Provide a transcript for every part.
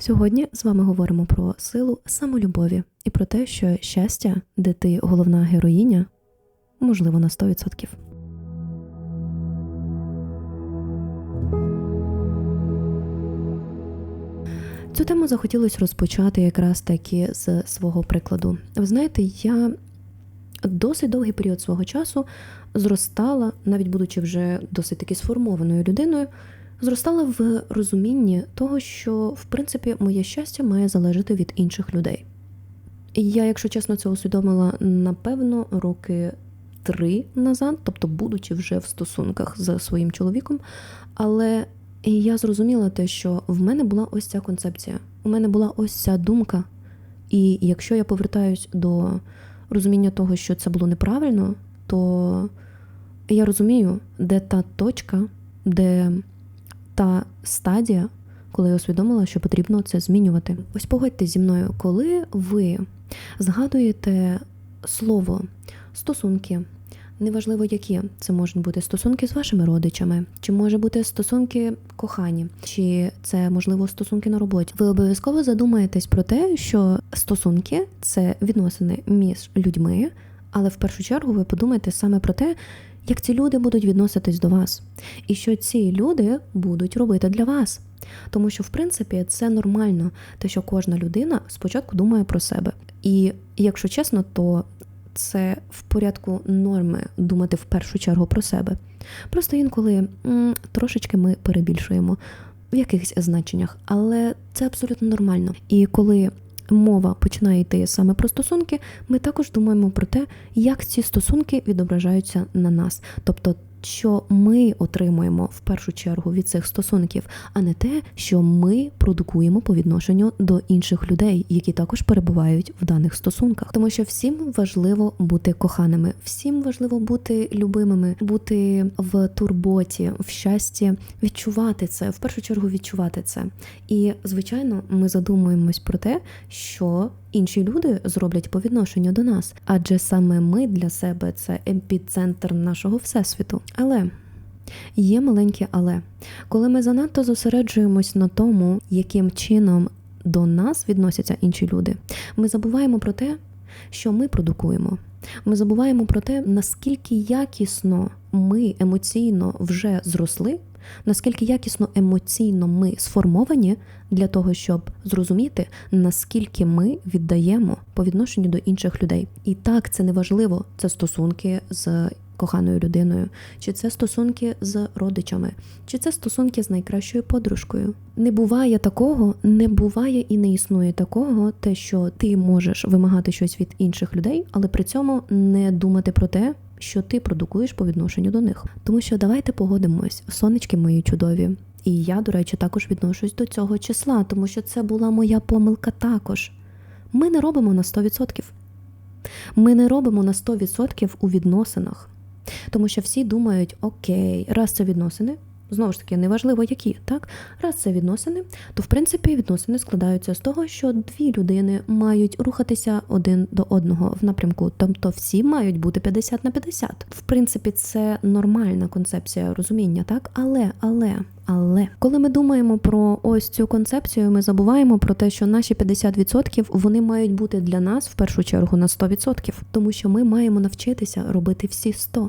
Сьогодні з вами говоримо про силу самолюбові і про те, що щастя, де ти головна героїня, можливо на 100%. Цю тему захотілося розпочати якраз таки з свого прикладу. Ви знаєте, я досить довгий період свого часу зростала, навіть будучи вже досить таки сформованою людиною, зростала в розумінні того, що в принципі моє щастя має залежати від інших людей. Я, якщо чесно, це усвідомила напевно роки три назад, тобто будучи вже в стосунках з своїм чоловіком, але я зрозуміла те, що в мене була ось ця концепція, у мене була ось ця думка. І якщо я повертаюсь до розуміння того, що це було неправильно, то я розумію, де та точка, де та стадія, коли я усвідомила, що потрібно це змінювати. Ось погодьте зі мною, коли ви згадуєте слово стосунки. Неважливо, які це можуть бути стосунки з вашими родичами, чи може бути стосунки кохані, чи це можливо стосунки на роботі. Ви обов'язково задумаєтесь про те, що стосунки це відносини між людьми, але в першу чергу ви подумаєте саме про те, як ці люди будуть відноситись до вас, і що ці люди будуть робити для вас. Тому що, в принципі, це нормально, те, що кожна людина спочатку думає про себе. І якщо чесно, то це в порядку норми думати в першу чергу про себе. Просто інколи м, трошечки ми перебільшуємо в якихось значеннях, але це абсолютно нормально. І коли мова починає йти саме про стосунки, ми також думаємо про те, як ці стосунки відображаються на нас. Тобто що ми отримуємо в першу чергу від цих стосунків, а не те, що ми продукуємо по відношенню до інших людей, які також перебувають в даних стосунках. Тому що всім важливо бути коханими, всім важливо бути любимими, бути в турботі, в щасті, відчувати це в першу чергу відчувати це. І звичайно, ми задумуємось про те, що інші люди зроблять по відношенню до нас, адже саме ми для себе це епіцентр нашого всесвіту. Але є маленьке але коли ми занадто зосереджуємось на тому, яким чином до нас відносяться інші люди, ми забуваємо про те, що ми продукуємо. Ми забуваємо про те, наскільки якісно ми емоційно вже зросли наскільки якісно емоційно ми сформовані для того, щоб зрозуміти, наскільки ми віддаємо по відношенню до інших людей. І так це не важливо, це стосунки з коханою людиною, чи це стосунки з родичами, чи це стосунки з найкращою подружкою. Не буває такого, не буває і не існує такого, те, що ти можеш вимагати щось від інших людей, але при цьому не думати про те що ти продукуєш по відношенню до них. Тому що давайте погодимось, сонечки мої чудові. І я, до речі, також відношусь до цього числа, тому що це була моя помилка також. Ми не робимо на 100%. Ми не робимо на 100% у відносинах. Тому що всі думають, окей, раз це відносини, знову ж таки, неважливо які, так? Раз це відносини, то в принципі відносини складаються з того, що дві людини мають рухатися один до одного в напрямку, тобто всі мають бути 50 на 50. В принципі, це нормальна концепція розуміння, так? Але, але. Але коли ми думаємо про ось цю концепцію, ми забуваємо про те, що наші 50% вони мають бути для нас в першу чергу на 100%, тому що ми маємо навчитися робити всі 100%.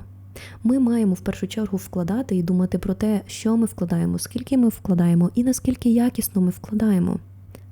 Ми маємо в першу чергу вкладати і думати про те, що ми вкладаємо, скільки ми вкладаємо і наскільки якісно ми вкладаємо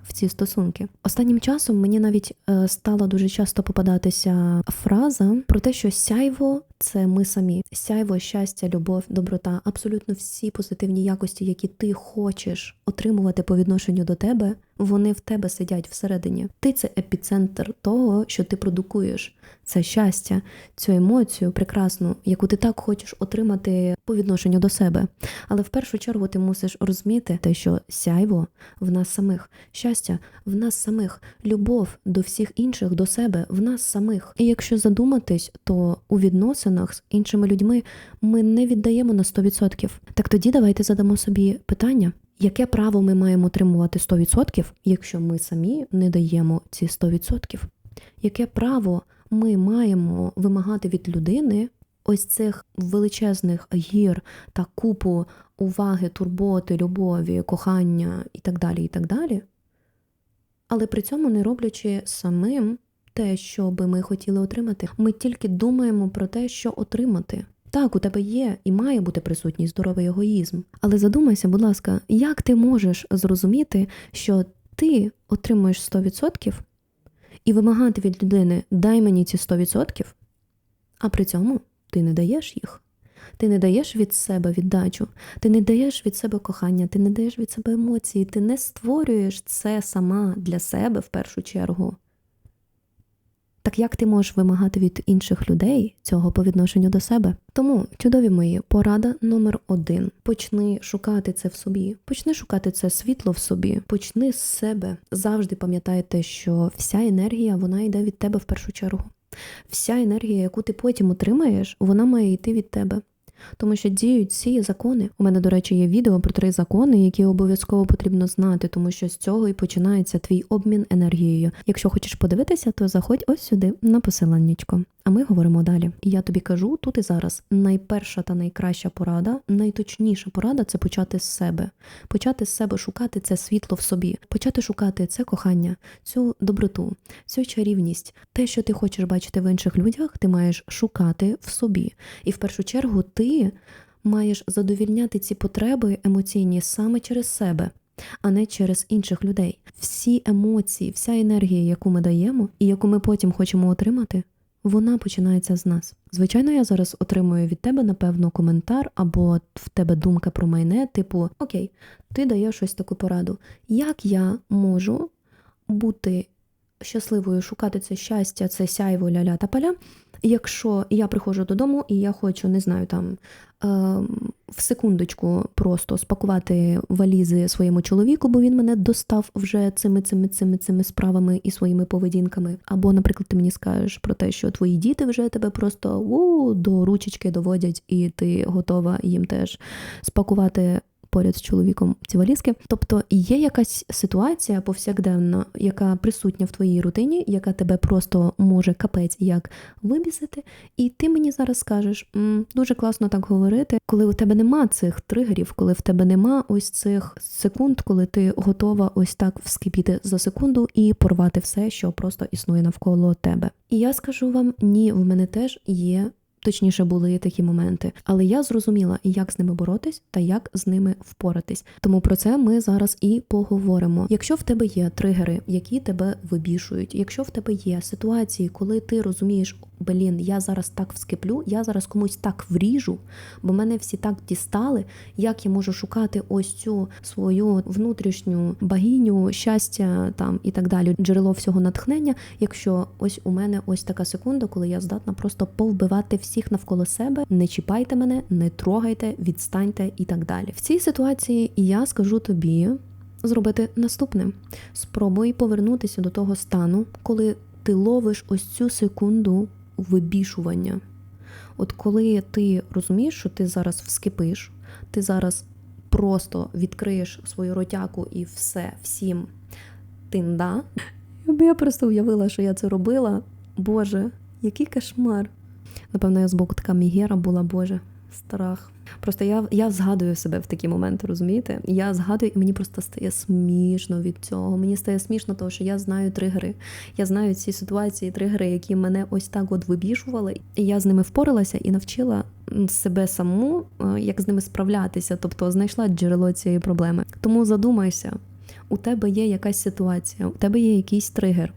в ці стосунки. Останнім часом мені навіть е, стала дуже часто попадатися фраза про те, що сяйво це ми самі. Сяйво, щастя, любов, доброта, абсолютно всі позитивні якості, які ти хочеш отримувати по відношенню до тебе, вони в тебе сидять всередині. Ти це епіцентр того, що ти продукуєш. Це щастя, цю емоцію прекрасну, яку ти так хочеш отримати по відношенню до себе. Але в першу чергу ти мусиш розуміти те, що сяйво в нас самих, щастя в нас самих, любов до всіх інших, до себе, в нас самих. І якщо задуматись, то у відносинах відносинах з іншими людьми ми не віддаємо на 100%. Так тоді давайте задамо собі питання, яке право ми маємо отримувати 100%, якщо ми самі не даємо ці 100%? Яке право ми маємо вимагати від людини ось цих величезних гір та купу уваги, турботи, любові, кохання і так далі, і так далі, але при цьому не роблячи самим те, що би ми хотіли отримати. Ми тільки думаємо про те, що отримати. Так, у тебе є і має бути присутній здоровий егоїзм. Але задумайся, будь ласка, як ти можеш зрозуміти, що ти отримуєш 100% і вимагати від людини дай мені ці 100%, а при цьому ти не даєш їх. Ти не даєш від себе віддачу, ти не даєш від себе кохання, ти не даєш від себе емоції, ти не створюєш це сама для себе в першу чергу. Так як ти можеш вимагати від інших людей цього по відношенню до себе? Тому, чудові мої, порада номер один: почни шукати це в собі, почни шукати це світло в собі, почни з себе. Завжди пам'ятайте, що вся енергія вона йде від тебе в першу чергу. Вся енергія, яку ти потім отримаєш, вона має йти від тебе. Тому що діють ці закони. У мене, до речі, є відео про три закони, які обов'язково потрібно знати, тому що з цього і починається твій обмін енергією. Якщо хочеш подивитися, то заходь ось сюди на посиланнячко. А ми говоримо далі. І я тобі кажу тут і зараз: найперша та найкраща порада, найточніша порада це почати з себе, почати з себе шукати це світло в собі, почати шукати це кохання, цю доброту, цю чарівність, те, що ти хочеш бачити в інших людях, ти маєш шукати в собі. І в першу чергу ти маєш задовільняти ці потреби емоційні саме через себе. А не через інших людей. Всі емоції, вся енергія, яку ми даємо, і яку ми потім хочемо отримати, вона починається з нас. Звичайно, я зараз отримую від тебе, напевно, коментар, або в тебе думка про майне, типу: Окей, ти даєш щось таку пораду. Як я можу бути щасливою, шукати це щастя, це сяйво ля-ля та паля, якщо я приходжу додому і я хочу, не знаю, там е, в секундочку просто спакувати валізи своєму чоловіку, бо він мене достав вже цими цими цими цими справами і своїми поведінками. Або, наприклад, ти мені скажеш про те, що твої діти вже тебе просто у, до ручечки доводять, і ти готова їм теж спакувати поряд з чоловіком ці валізки. Тобто є якась ситуація повсякденна, яка присутня в твоїй рутині, яка тебе просто може капець як вибісити. І ти мені зараз скажеш, М, дуже класно так говорити, коли у тебе нема цих тригерів, коли в тебе нема ось цих секунд, коли ти готова ось так вскипіти за секунду і порвати все, що просто існує навколо тебе. І я скажу вам, ні, в мене теж є Точніше були такі моменти, але я зрозуміла, як з ними боротись та як з ними впоратись. Тому про це ми зараз і поговоримо. Якщо в тебе є тригери, які тебе вибішують, якщо в тебе є ситуації, коли ти розумієш, блін, я зараз так вскиплю, я зараз комусь так вріжу, бо мене всі так дістали, як я можу шукати ось цю свою внутрішню багіню, щастя там і так далі, джерело всього натхнення, якщо ось у мене ось така секунда, коли я здатна просто повбивати всіх навколо себе, не чіпайте мене, не трогайте, відстаньте і так далі. В цій ситуації я скажу тобі. Зробити наступне: спробуй повернутися до того стану, коли ти ловиш ось цю секунду вибішування. От коли ти розумієш, що ти зараз вскипиш, ти зараз просто відкриєш свою ротяку і все всім тинда. Я просто уявила, що я це робила. Боже, який кошмар. Напевно, я з боку така мігера була, Боже, страх. Просто я я згадую себе в такі моменти, розумієте? Я згадую, і мені просто стає смішно від цього. Мені стає смішно, тому що я знаю тригери. Я знаю ці ситуації, тригери, які мене ось так от вибішували. І я з ними впоралася і навчила себе саму, е, як з ними справлятися, тобто знайшла джерело цієї проблеми. Тому задумайся, у тебе є якась ситуація, у тебе є якийсь тригер.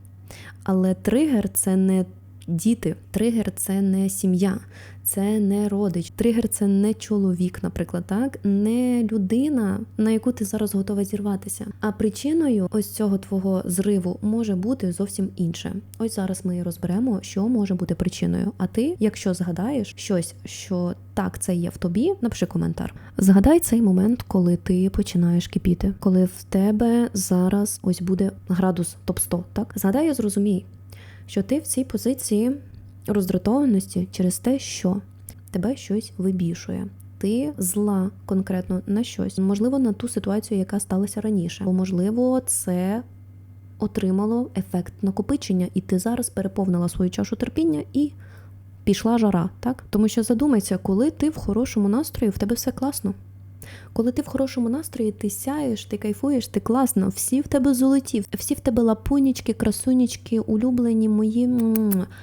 Але тригер це не діти, тригер це не сім'я, це не родич. Тригер це не чоловік, наприклад, так не людина, на яку ти зараз готова зірватися. А причиною ось цього твого зриву може бути зовсім інше. Ось зараз ми розберемо, що може бути причиною. А ти, якщо згадаєш щось, що так це є в тобі, напиши коментар. Згадай цей момент, коли ти починаєш кипіти, коли в тебе зараз ось буде градус топ 100 так згадай і зрозумій, що ти в цій позиції роздратованості через те, що тебе щось вибішує. Ти зла конкретно на щось, можливо, на ту ситуацію, яка сталася раніше, бо можливо, це отримало ефект накопичення, і ти зараз переповнила свою чашу терпіння і пішла жара, так? Тому що задумайся, коли ти в хорошому настрої, в тебе все класно. Коли ти в хорошому настрої, ти сяєш, ти кайфуєш, ти класно, всі в тебе золоті, всі в тебе лапунічки, красунічки, улюблені мої.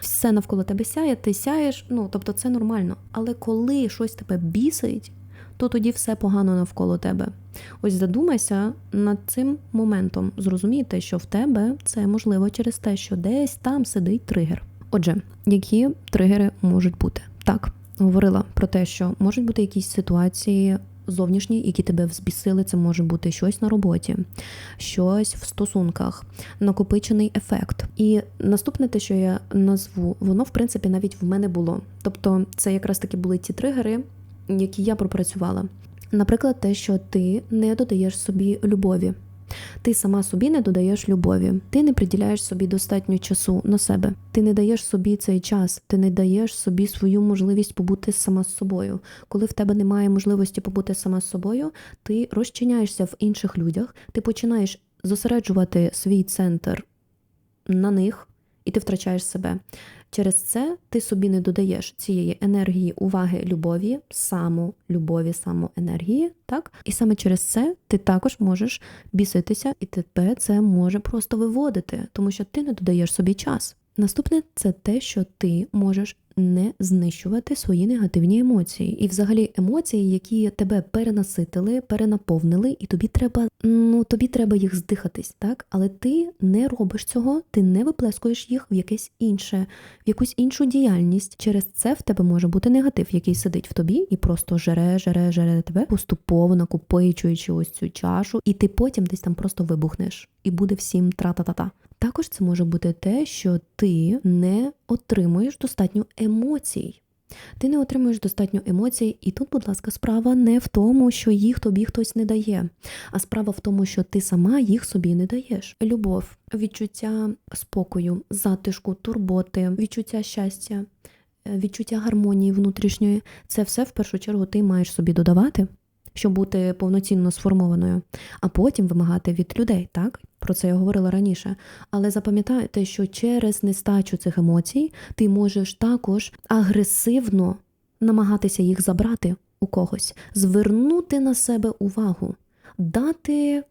Все навколо тебе сяє, ти сяєш. Ну тобто це нормально. Але коли щось тебе бісить, то тоді все погано навколо тебе. Ось задумайся над цим моментом. Зрозумійте, що в тебе це можливо через те, що десь там сидить тригер. Отже, які тригери можуть бути? Так, говорила про те, що можуть бути якісь ситуації зовнішні, які тебе взбісили. Це може бути щось на роботі, щось в стосунках, накопичений ефект. І наступне те, що я назву, воно в принципі навіть в мене було. Тобто, це якраз таки були ті тригери, які я пропрацювала. Наприклад, те, що ти не додаєш собі любові. Ти сама собі не додаєш любові, ти не приділяєш собі достатньо часу на себе. Ти не даєш собі цей час, ти не даєш собі свою можливість побути сама з собою. Коли в тебе немає можливості побути сама з собою, ти розчиняєшся в інших людях, ти починаєш зосереджувати свій центр на них, і ти втрачаєш себе. Через це ти собі не додаєш цієї енергії, уваги, любові, самолюбові, самоенергії, так? І саме через це ти також можеш біситися, і тебе це може просто виводити, тому що ти не додаєш собі час. Наступне це те, що ти можеш не знищувати свої негативні емоції, і взагалі емоції, які тебе перенаситили, перенаповнили, і тобі треба, ну тобі треба їх здихатись, так? Але ти не робиш цього, ти не виплескуєш їх в якесь інше, в якусь іншу діяльність. Через це в тебе може бути негатив, який сидить в тобі і просто жере, жере, жере тебе, поступово накопичуючи ось цю чашу, і ти потім десь там просто вибухнеш, і буде всім тра-та-та-та. Також це може бути те, що ти не отримуєш достатньо емоцій. Ти не отримуєш достатньо емоцій, і тут, будь ласка, справа не в тому, що їх тобі хтось не дає, а справа в тому, що ти сама їх собі не даєш. Любов, відчуття спокою, затишку, турботи, відчуття щастя, е, відчуття гармонії внутрішньої це все в першу чергу ти маєш собі додавати, щоб бути повноцінно сформованою, а потім вимагати від людей, так? Про це я говорила раніше. Але запам'ятайте, що через нестачу цих емоцій ти можеш також агресивно намагатися їх забрати у когось, звернути на себе увагу, дати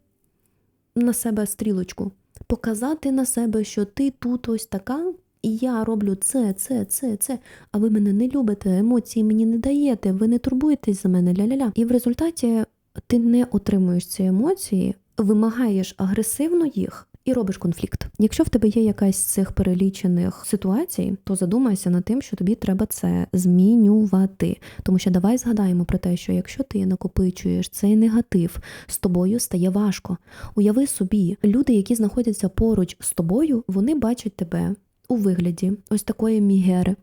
на себе стрілочку, показати на себе, що ти тут ось така, я роблю це, це, це, це. А ви мене не любите, емоції мені не даєте, ви не турбуєтесь за мене, ля-ля-ля. І в результаті ти не отримуєш ці емоції вимагаєш агресивно їх і робиш конфлікт. Якщо в тебе є якась з цих перелічених ситуацій, то задумайся над тим, що тобі треба це змінювати. Тому що давай згадаємо про те, що якщо ти накопичуєш цей негатив, з тобою стає важко. Уяви собі, люди, які знаходяться поруч з тобою, вони бачать тебе у вигляді ось такої мігери.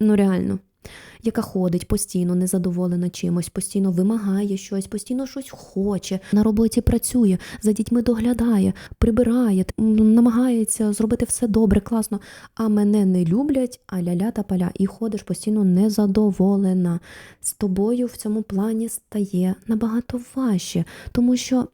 Ну реально яка ходить постійно незадоволена чимось, постійно вимагає щось, постійно щось хоче, на роботі працює, за дітьми доглядає, прибирає, намагається зробити все добре, класно. А мене не люблять, а ля-ля та паля. І ходиш постійно незадоволена. З тобою в цьому плані стає набагато важче, тому що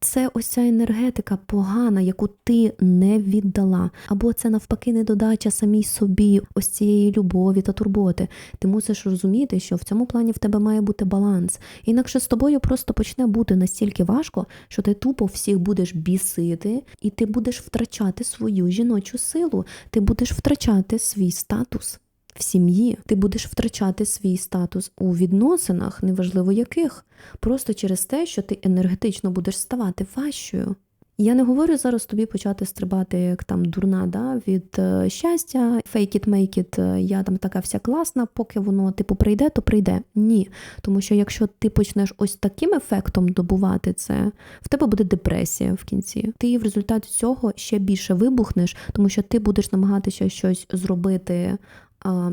це ось ця енергетика погана, яку ти не віддала, або це навпаки недодача самій собі, ось цієї любові та турботи. Ти мусиш розуміти, що в цьому плані в тебе має бути баланс. Інакше з тобою просто почне бути настільки важко, що ти тупо всіх будеш бісити, і ти будеш втрачати свою жіночу силу, ти будеш втрачати свій статус в сім'ї, ти будеш втрачати свій статус у відносинах, неважливо яких, просто через те, що ти енергетично будеш ставати важчою. Я не говорю зараз тобі почати стрибати як там дурна да, від е, щастя, fake it, make it, е, я там така вся класна, поки воно типу прийде, то прийде. Ні. Тому що якщо ти почнеш ось таким ефектом добувати це, в тебе буде депресія в кінці. Ти в результаті цього ще більше вибухнеш, тому що ти будеш намагатися щось зробити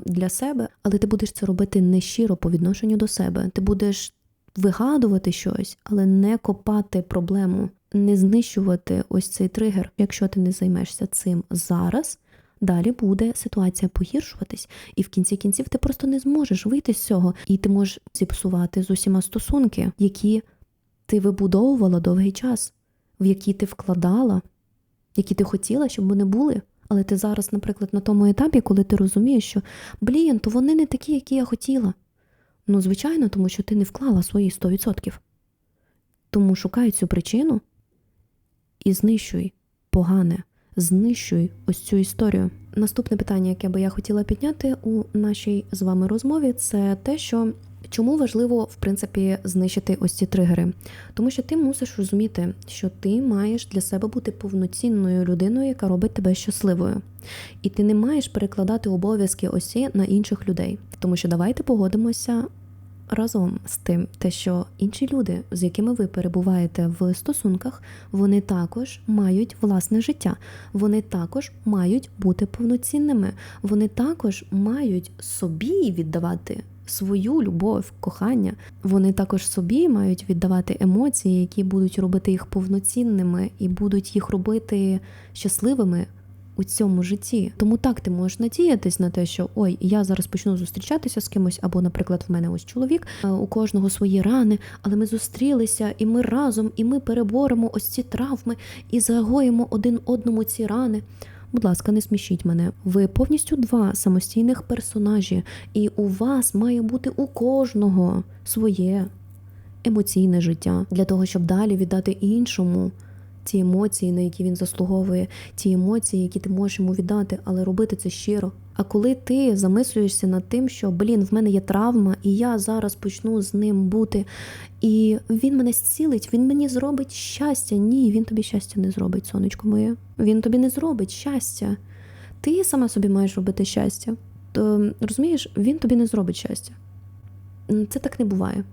для себе, але ти будеш це робити не щиро по відношенню до себе. Ти будеш вигадувати щось, але не копати проблему, не знищувати ось цей тригер. Якщо ти не займешся цим зараз. Далі буде ситуація погіршуватись, і в кінці кінців ти просто не зможеш вийти з цього, і ти можеш зіпсувати з усіма стосунки, які ти вибудовувала довгий час, в які ти вкладала, які ти хотіла, щоб вони були. Але ти зараз, наприклад, на тому етапі, коли ти розумієш, що блін, то вони не такі, які я хотіла. Ну, звичайно, тому що ти не вклала свої 100%. Тому шукай цю причину і знищуй погане, знищуй ось цю історію. Наступне питання, яке би я хотіла підняти у нашій з вами розмові, це те, що чому важливо в принципі знищити ось ці тригери. Тому що ти мусиш розуміти, що ти маєш для себе бути повноцінною людиною, яка робить тебе щасливою. І ти не маєш перекладати обов'язки осі на інших людей. Тому що давайте погодимося разом з тим, те, що інші люди, з якими ви перебуваєте в стосунках, вони також мають власне життя, вони також мають бути повноцінними, вони також мають собі віддавати. Свою любов, кохання, вони також собі мають віддавати емоції, які будуть робити їх повноцінними і будуть їх робити щасливими у цьому житті. Тому так ти можеш надіятись на те, що ой, я зараз почну зустрічатися з кимось, або, наприклад, в мене ось чоловік, е, у кожного свої рани, але ми зустрілися, і ми разом, і ми переборемо ось ці травми і загоїмо один одному ці рани. Будь ласка, не смішіть мене. Ви повністю два самостійних персонажі, і у вас має бути у кожного своє емоційне життя для того, щоб далі віддати іншому ті емоції, на які він заслуговує, ті емоції, які ти можеш йому віддати, але робити це щиро. А коли ти замислюєшся над тим, що блін, в мене є травма, і я зараз почну з ним бути, і він мене зцілить, він мені зробить щастя. Ні, він тобі щастя не зробить, сонечко моє. Він тобі не зробить щастя. Ти сама собі маєш робити щастя. То розумієш, він тобі не зробить щастя. Це так не буває.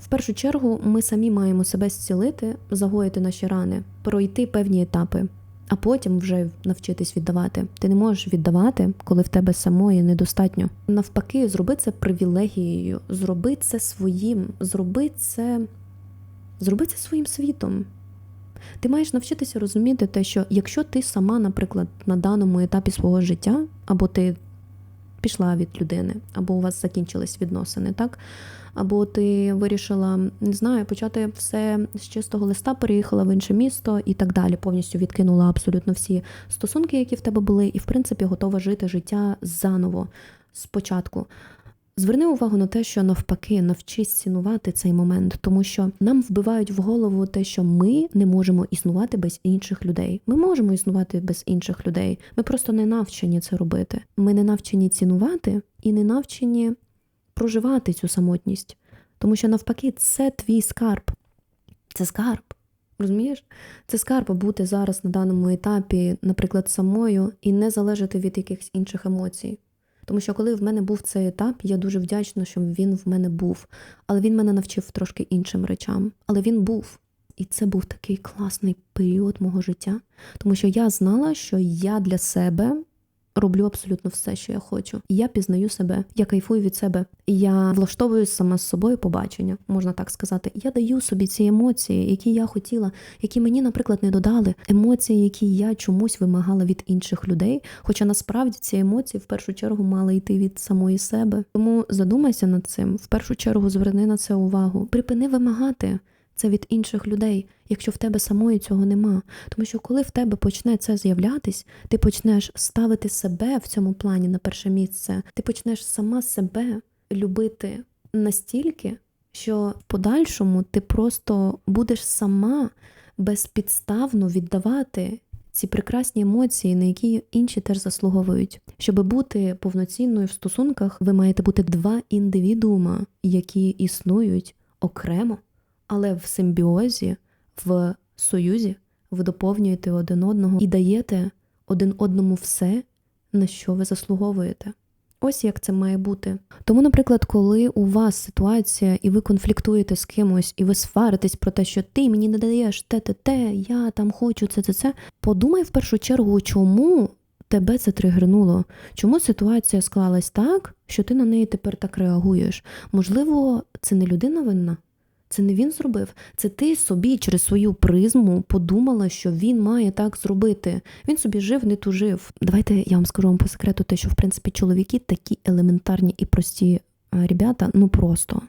В першу чергу ми самі маємо себе зцілити, загоїти наші рани, пройти певні етапи, а потім вже навчитись віддавати. Ти не можеш віддавати, коли в тебе самої недостатньо. Навпаки, зроби це привілегією, зроби це своїм, зроби це, зроби це своїм світом. Ти маєш навчитися розуміти те, що якщо ти сама, наприклад, на даному етапі свого життя, або ти пішла від людини, або у вас закінчились відносини, так? Або ти вирішила, не знаю, почати все з чистого листа, переїхала в інше місто і так далі. Повністю відкинула абсолютно всі стосунки, які в тебе були, і в принципі готова жити життя заново спочатку. Зверни увагу на те, що навпаки навчись цінувати цей момент, тому що нам вбивають в голову те, що ми не можемо існувати без інших людей. Ми можемо існувати без інших людей. Ми просто не навчені це робити. Ми не навчені цінувати і не навчені проживати цю самотність. Тому що навпаки, це твій скарб. Це скарб. Розумієш? Це скарб бути зараз на даному етапі, наприклад, самою і не залежати від якихось інших емоцій. Тому що коли в мене був цей етап, я дуже вдячна, що він в мене був. Але він мене навчив трошки іншим речам. Але він був. І це був такий класний період мого життя, тому що я знала, що я для себе роблю абсолютно все, що я хочу. Я пізнаю себе, я кайфую від себе. Я влаштовую сама з собою побачення, можна так сказати. Я даю собі ці емоції, які я хотіла, які мені, наприклад, не додали. Емоції, які я чомусь вимагала від інших людей. Хоча насправді ці емоції в першу чергу мали йти від самої себе. Тому задумайся над цим. В першу чергу зверни на це увагу. Припини вимагати це від інших людей, якщо в тебе самої цього нема. Тому що коли в тебе почне це з'являтись, ти почнеш ставити себе в цьому плані на перше місце, ти почнеш сама себе любити настільки, що в подальшому ти просто будеш сама безпідставно віддавати. Ці прекрасні емоції, на які інші теж заслуговують. Щоб бути повноцінною в стосунках, ви маєте бути два індивідуума, які існують окремо але в симбіозі, в союзі ви доповнюєте один одного і даєте один одному все, на що ви заслуговуєте. Ось як це має бути. Тому, наприклад, коли у вас ситуація, і ви конфліктуєте з кимось, і ви сваритесь про те, що ти мені не даєш те, те, те, я там хочу це, це, це. Подумай в першу чергу, чому тебе це тригернуло, чому ситуація склалась так, що ти на неї тепер так реагуєш. Можливо, це не людина винна. Це не він зробив, це ти собі через свою призму подумала, що він має так зробити. Він собі жив, не тужив. Давайте я вам скажу вам по секрету, те, що в принципі чоловіки такі елементарні і прості ребята, ну просто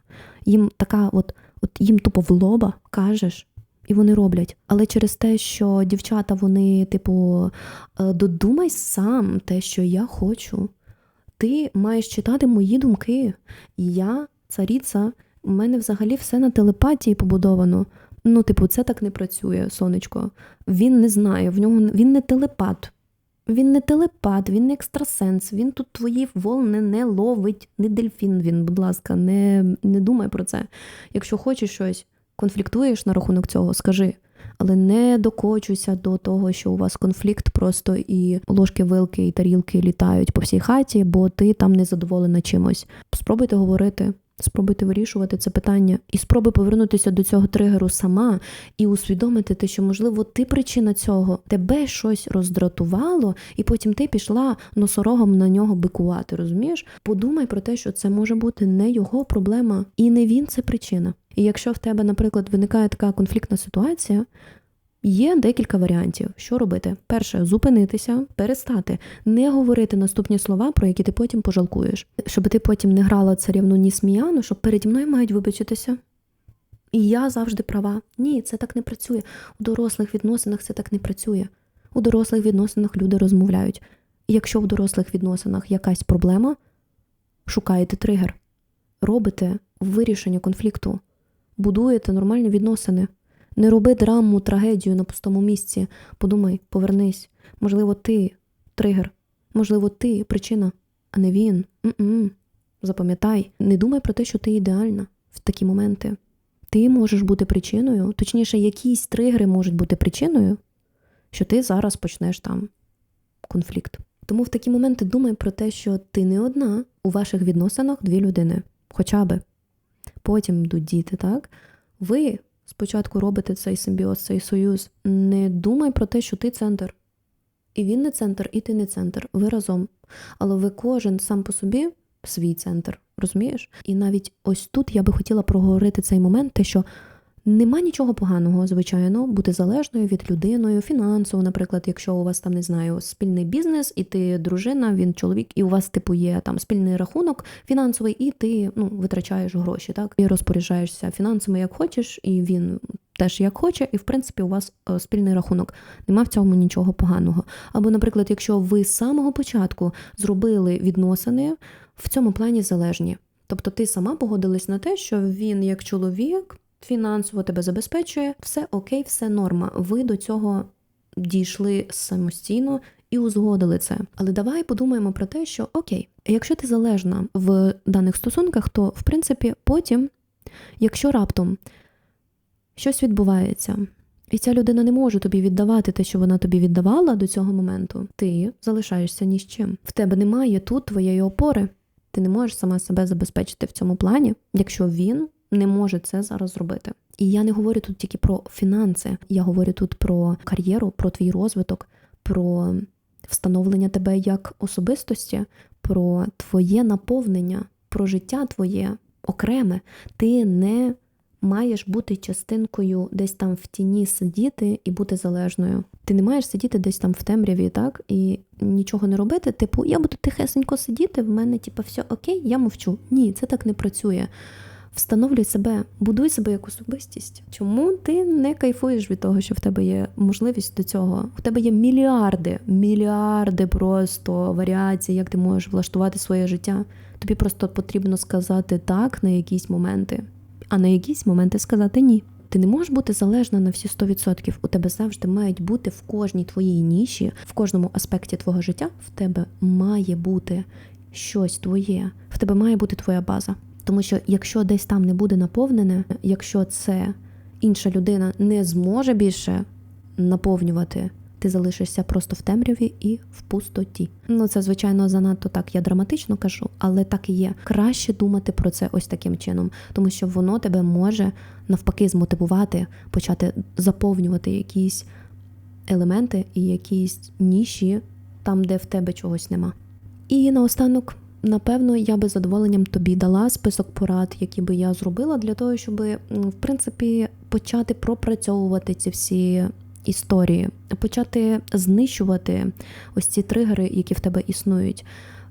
їм така, от, от їм тупо в лоба кажеш. І вони роблять. Але через те, що дівчата, вони, типу, «Е, додумай сам те, що я хочу. Ти маєш читати мої думки. Я, царіця, у мене взагалі все на телепатії побудовано. Ну, типу, це так не працює, сонечко. Він не знає, в нього він не телепат. Він не телепат, він не екстрасенс, він тут твої волни не ловить, не дельфін він, будь ласка, не, не думай про це. Якщо хочеш щось, конфліктуєш на рахунок цього, скажи. Але не докочуйся до того, що у вас конфлікт просто і ложки, вилки і тарілки літають по всій хаті, бо ти там не задоволена чимось. Спробуйте говорити, спробуйте вирішувати це питання, і спробуй повернутися до цього тригеру сама і усвідомити те, що, можливо, ти причина цього, тебе щось роздратувало, і потім ти пішла носорогом на нього бикувати. Розумієш? Подумай про те, що це може бути не його проблема, і не він це причина. І якщо в тебе, наприклад, виникає така конфліктна ситуація, є декілька варіантів, що робити. Перше, зупинитися, перестати, не говорити наступні слова, про які ти потім пожалкуєш, щоб ти потім не грала царівну ні сміяну, що переді мною мають вибачитися. І я завжди права. Ні, це так не працює. У дорослих відносинах це так не працює. У дорослих відносинах люди розмовляють. Якщо в дорослих відносинах якась проблема, шукаєте тригер, робите вирішення конфлікту будуєте нормальні відносини. Не роби драму, трагедію на пустому місці. Подумай, повернись. Можливо, ти тригер, можливо, ти причина, а не він. М-м. Запам'ятай, не думай про те, що ти ідеальна в такі моменти. Ти можеш бути причиною, точніше, якісь тригери можуть бути причиною, що ти зараз почнеш там конфлікт. Тому в такі моменти думай про те, що ти не одна у ваших відносинах дві людини, хоча би потім йдуть діти, так? Ви спочатку робите цей симбіоз, цей союз. Не думай про те, що ти центр. І він не центр, і ти не центр. Ви разом. Але ви кожен сам по собі свій центр, розумієш? І навіть ось тут я би хотіла проговорити цей момент, те, що Нема нічого поганого, звичайно, бути залежною від людиною, фінансово, наприклад, якщо у вас там не знаю спільний бізнес, і ти дружина, він чоловік, і у вас типу є там спільний рахунок фінансовий, і ти ну витрачаєш гроші, так і розпоряджаєшся фінансами як хочеш, і він теж як хоче, і в принципі у вас е, спільний рахунок. Нема в цьому нічого поганого. Або, наприклад, якщо ви з самого початку зробили відносини в цьому плані залежні. Тобто ти сама погодилась на те, що він як чоловік фінансово тебе забезпечує, все окей, все норма. Ви до цього дійшли самостійно і узгодили це. Але давай подумаємо про те, що окей, якщо ти залежна в даних стосунках, то в принципі потім, якщо раптом щось відбувається. І ця людина не може тобі віддавати те, що вона тобі віддавала до цього моменту, ти залишаєшся ні з чим. В тебе немає тут твоєї опори. Ти не можеш сама себе забезпечити в цьому плані, якщо він не може це зараз зробити. І я не говорю тут тільки про фінанси, я говорю тут про кар'єру, про твій розвиток, про встановлення тебе як особистості, про твоє наповнення, про життя твоє окреме. Ти не маєш бути частинкою десь там в тіні сидіти і бути залежною. Ти не маєш сидіти десь там в темряві, так, і нічого не робити. Типу, я буду тихесенько сидіти, в мене, типу, все окей, я мовчу. Ні, це так не працює. Встановлюй себе, будуй себе як особистість. Чому ти не кайфуєш від того, що в тебе є можливість до цього? У тебе є мільярди, мільярди просто варіацій, як ти можеш влаштувати своє життя. Тобі просто потрібно сказати так на якісь моменти, а на якісь моменти сказати ні. Ти не можеш бути залежна на всі 100%. У тебе завжди мають бути в кожній твоїй ніші, в кожному аспекті твого життя. В тебе має бути щось твоє, в тебе має бути твоя база. Тому що якщо десь там не буде наповнене, якщо це інша людина не зможе більше наповнювати, ти залишишся просто в темряві і в пустоті. Ну це звичайно занадто так. Я драматично кажу, але так і є. Краще думати про це ось таким чином, тому що воно тебе може навпаки змотивувати, почати заповнювати якісь елементи і якісь ніші там, де в тебе чогось нема. І наостанок Напевно, я би задоволенням тобі дала список порад, які би я зробила, для того, щоб в принципі почати пропрацьовувати ці всі історії, почати знищувати ось ці тригери, які в тебе існують.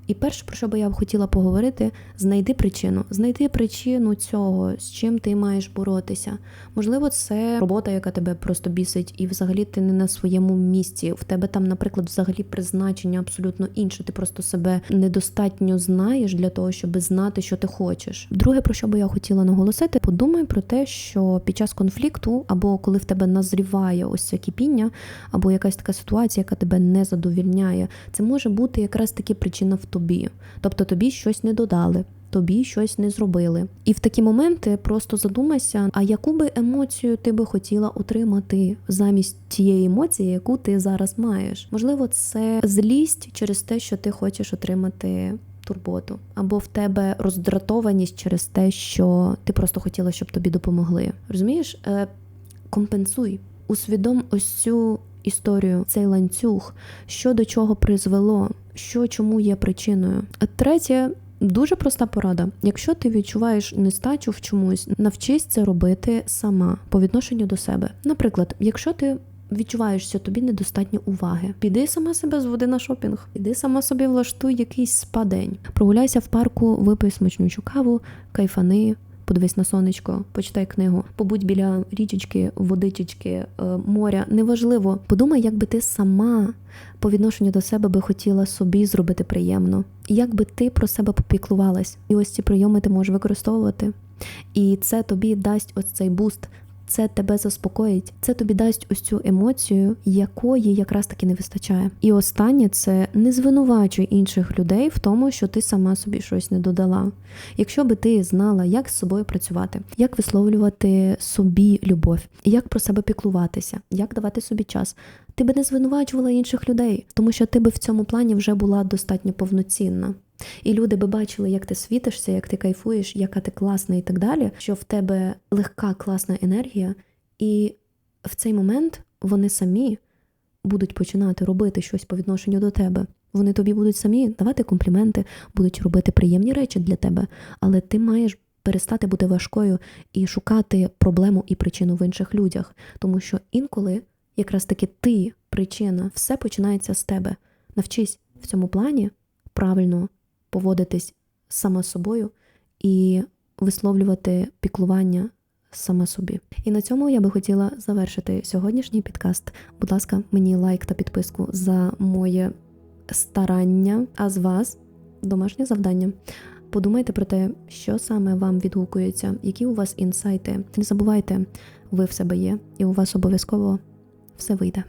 І перше, про що би я б хотіла поговорити, знайди причину. Знайди причину цього, з чим ти маєш боротися. Можливо, це робота, яка тебе просто бісить, і взагалі ти не на своєму місці. В тебе там, наприклад, взагалі призначення абсолютно інше. Ти просто себе недостатньо знаєш для того, щоб знати, що ти хочеш. Друге, про що би я хотіла наголосити, подумай про те, що під час конфлікту, або коли в тебе назріває ось це кипіння, або якась така ситуація, яка тебе не задовільняє, це може бути якраз таки причина в тобі. Тобто тобі щось не додали. Тобі щось не зробили, і в такі моменти просто задумайся, а яку би емоцію ти би хотіла отримати замість тієї емоції, яку ти зараз маєш? Можливо, це злість через те, що ти хочеш отримати турботу, або в тебе роздратованість через те, що ти просто хотіла, щоб тобі допомогли. Розумієш, Е, компенсуй, усвідом ось цю історію, цей ланцюг, що до чого призвело, що чому є причиною. Третє. Дуже проста порада. Якщо ти відчуваєш нестачу в чомусь, навчись це робити сама по відношенню до себе. Наприклад, якщо ти відчуваєш, що тобі недостатньо уваги, піди сама себе зводи на шопінг, піди сама собі влаштуй якийсь спа-день. Прогуляйся в парку, випий смачнючу каву, кайфани. Подивись на сонечко, почитай книгу, побудь біля річечки, водичечки, е, моря. Неважливо. Подумай, як би ти сама по відношенню до себе би хотіла собі зробити приємно. Як би ти про себе попіклувалась, і ось ці прийоми ти можеш використовувати. І це тобі дасть ось цей буст. Це тебе заспокоїть, це тобі дасть ось цю емоцію, якої якраз таки не вистачає. І останнє це не звинувачуй інших людей в тому, що ти сама собі щось не додала. Якщо би ти знала, як з собою працювати, як висловлювати собі любов, як про себе піклуватися, як давати собі час, ти би не звинувачувала інших людей, тому що ти би в цьому плані вже була достатньо повноцінна. І люди би бачили, як ти світишся, як ти кайфуєш, яка ти класна і так далі, що в тебе легка, класна енергія, і в цей момент вони самі будуть починати робити щось по відношенню до тебе. Вони тобі будуть самі давати компліменти, будуть робити приємні речі для тебе, але ти маєш перестати бути важкою і шукати проблему і причину в інших людях, тому що інколи якраз таки ти причина, все починається з тебе. Навчись в цьому плані правильно поводитись сама собою і висловлювати піклування сама собі. І на цьому я би хотіла завершити сьогоднішній підкаст. Будь ласка, мені лайк та підписку за моє старання, а з вас домашнє завдання. Подумайте про те, що саме вам відгукується, які у вас інсайти. Не забувайте, ви в себе є, і у вас обов'язково все вийде.